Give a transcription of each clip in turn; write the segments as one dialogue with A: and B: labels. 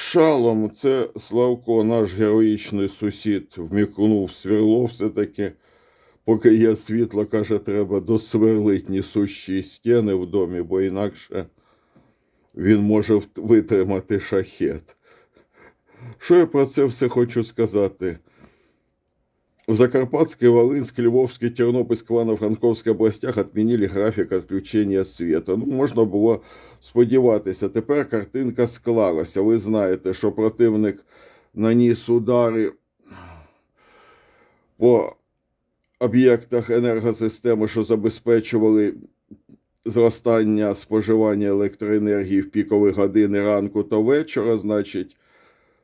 A: Шалом, це Славко, наш героїчний сусід, вмікнув сверло все-таки. Поки є світло, каже, треба досверлить несущі стіни в домі, бо інакше він може витримати шахет. Що я про це все хочу сказати? В Закарпатской, Волынской, Львовской, Тернопільській, Івано-Франковській областях відмінили графік відключення світу. Ну, можна було сподіватися. Тепер картинка склалася. Ви знаєте, що противник наніс удари по об'єктах енергосистеми, що забезпечували зростання споживання електроенергії в пікові години ранку та вечора, значить,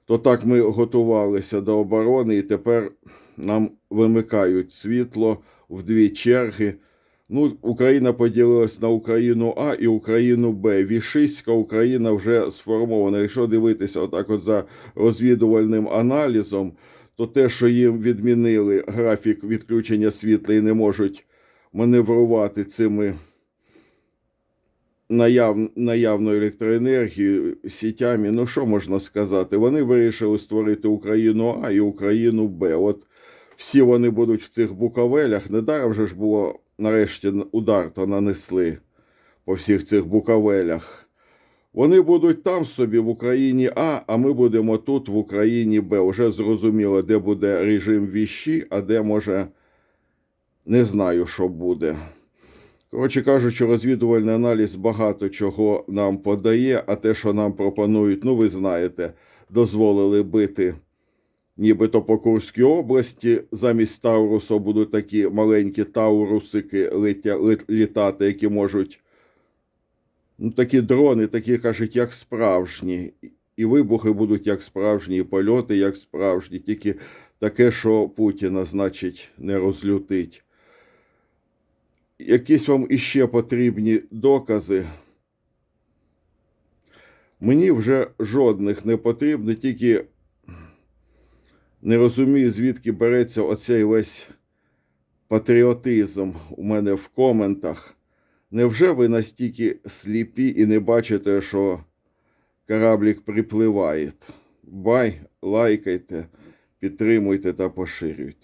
A: то так ми готувалися до оборони, і тепер нам вимикають світло в дві черги. Ну, Україна поділилась на Україну А і Україну Б. Вішиська Україна вже сформована. Якщо дивитися отак от за розвідувальним аналізом, то те, що їм відмінили графік відключення світла і не можуть маневрувати цими наяв, наявною електроенергією, сітями, ну що можна сказати? Вони вирішили створити Україну А і Україну Б. От всі вони будуть в цих буковелях. Недаром вже ж було нарешті удар то нанесли по всіх цих буковелях. Вони будуть там собі в Україні А, а ми будемо тут в Україні Б. Уже зрозуміло, де буде режим віщі, а де може не знаю, що буде. Коротше кажучи, розвідувальний аналіз багато чого нам подає, а те, що нам пропонують, ну ви знаєте, дозволили бити нібито по Курській області. Замість Таурусу будуть такі маленькі таурусики летя, лет- літати, які можуть. Ну, такі дрони, такі кажуть, як справжні. І вибухи будуть як справжні, і польоти як справжні, тільки таке, що Путіна, значить, не розлютить. Якісь вам іще потрібні докази. Мені вже жодних не потрібно, тільки не розумію, звідки береться оцей весь патріотизм у мене в коментах. Невже ви настільки сліпі і не бачите, що кораблік припливає? Бай, лайкайте, підтримуйте та поширюйте.